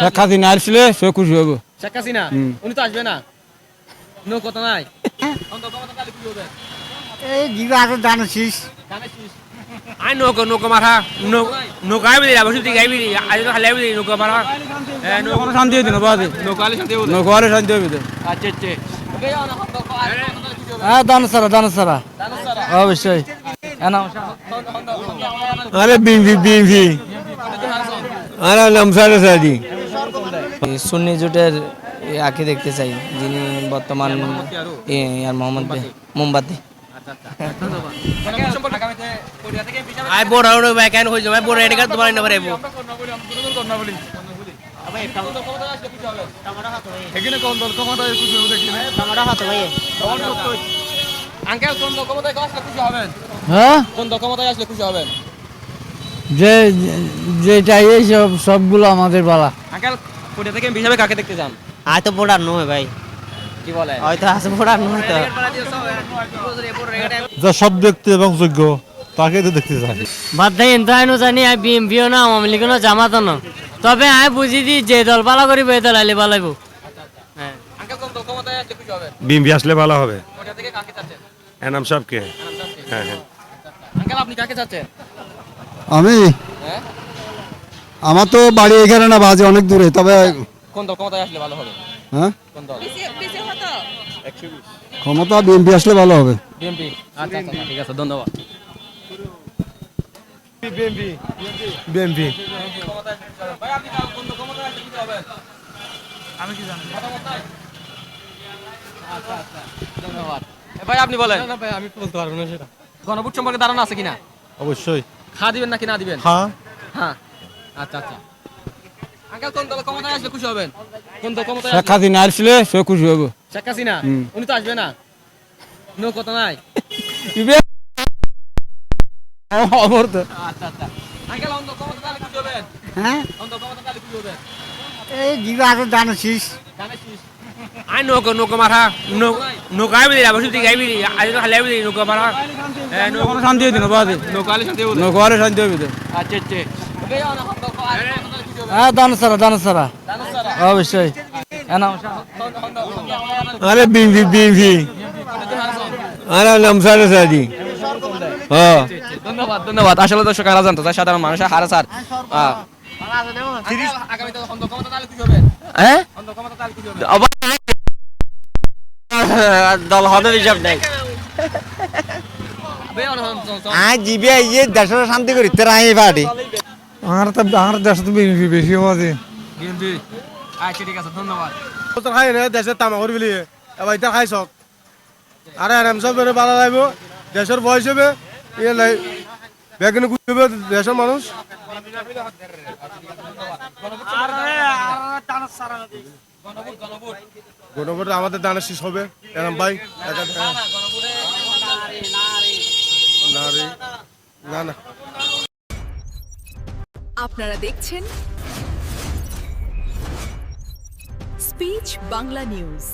শেখ হাসিনা আসলে সে খুশি হব। শেখ হাসিনা? উনি তো আসবে না। নো কথা নাই? কোন দল ক্ষমতায় আসলে খুশি হবেন? এই জিগা আছে জানিস জানিস কি? ai nuko nuko mara no no kai bi la basu ti kai bi ai no hale bi nuko mara eh no কোনো শান্তি হইতে না বাদে নো কালে শান্তি হবে নৌকারে শান্তি হবে আচ্ছা আচ্ছা। হ্যাঁ দান সারা দান সারা। অবশ্যই। আরে বিএমপি বিএমপি আরে নামসারে সাদি সুন্নি জোটের আঁকে দেখতে চাই যিনি বর্তমান আর মোহাম্মদ মোমবাতি। mara no bare bo uncle কোন দল ক্ষমতায় আসলে খুশি হবেন। হ্যাঁ? কোন দল ক্ষমতায় আসলে খুশি হবেন। যে যেটা এই সব সবগুলো আমাদের বালা। আঙ্কেল কোরিয়া থেকে হিসাবে কাকে দেখতে যান? আয় তো বোড়ার নয় ভাই। কি বলে? হয়তো আছে বোড়ার নয় তো। যা সব দেখতে এবং যোগ্য তাকে তো দেখতে চাই বাদ দেয় ইন্টারনো জানি আই বিএমপিও না আওয়ামী লীগও না জামাতও না। তবে আই বুঝি দি যে দল পালা করিব এই দল আইলে হ্যাঁ। দল ক্ষমতায় আসলে বিএমপি আসলে ভালো হবে। এনাম সাহেবকে। হ্যাঁ হ্যাঁ। আঙ্কেল আপনি কাকে চাচ্ছেন? আমি? হ্যাঁ? আমার তো বাড়ি এখানে না বাজে অনেক দূরে তবে কোন দল ক্ষমতায় আসলে ভালো হবে? হ্যাঁ? কোন দল? ক্ষমতা বিএনপি আসলে ভালো হবে। বিএমপি আচ্ছা আচ্ছা ঠিক আছে ধন্যবাদ। ভাই আপনি কোন দল আসলে খুশি হবেন আমি কি জানি? আচ্ছা আচ্ছা ধন্যবাদ। এ ভাই আপনি বলেন। না ভাই আমি বলতে পারব না সেটা। গণভোট সম্পর্কে ধারণা আছে কিনা? অবশ্যই। খা দিবেন নাকি না দিবেন? হ্যাঁ। হ্যাঁ। আচ্ছা আচ্ছা। আঙ্কেল কোন দল ক্ষমতায় আসলে খুশি হবেন? কোন দল ক্ষমতায় শেখ হাসিনা আসলে সে খুশি হব। শেখ হাসিনা? উনি তো আসবে না। নো কথা নাই। খবর তো। আচ্ছা আচ্ছা। আঙ্কেল খুশি হবেন? হ্যাঁ? খুশি হবেন? এই ai nuko nuko mara no no kai la basu ti kai bi ai no hale bi nuko mara eh শান্তি হইতে না বাদে নো কালে শান্তি হবে নৌকারে শান্তি হবে আচ্ছা আচ্ছা। হ্যাঁ দান সারা দান সারা অবশ্যই আরে বিএমপি বিএমপি আরে নামসারে সাদি হ্যাঁ ধন্যবাদ ধন্যবাদ। আসলে দর্শক কারা জানতো চায় সাধারণ মানুষের হারা স্যার। হ্যাঁ? দল হবে হিসাব নাই। জিবি ইয়ে দেশের শান্তি করি তেরা আই পার্টি। আমার তো আমার দেশে তো বিএমপি বেশি হবে বিএনপি। আচ্ছা ঠিক আছে ধন্যবাদ। খাই না দেশের তামা করে বলি। এবার এটা খাই সক আরে এনাম সাহেব ভালো লাগবে দেশের বয়স হবে ইয়ে লাই বেগুনে গুছবে দেশের মানুষ। গণভোট আমাদের দানের শেষ হবে। এরম ভাই না না না। আপনারা দেখছেন স্পিচ বাংলা নিউজ।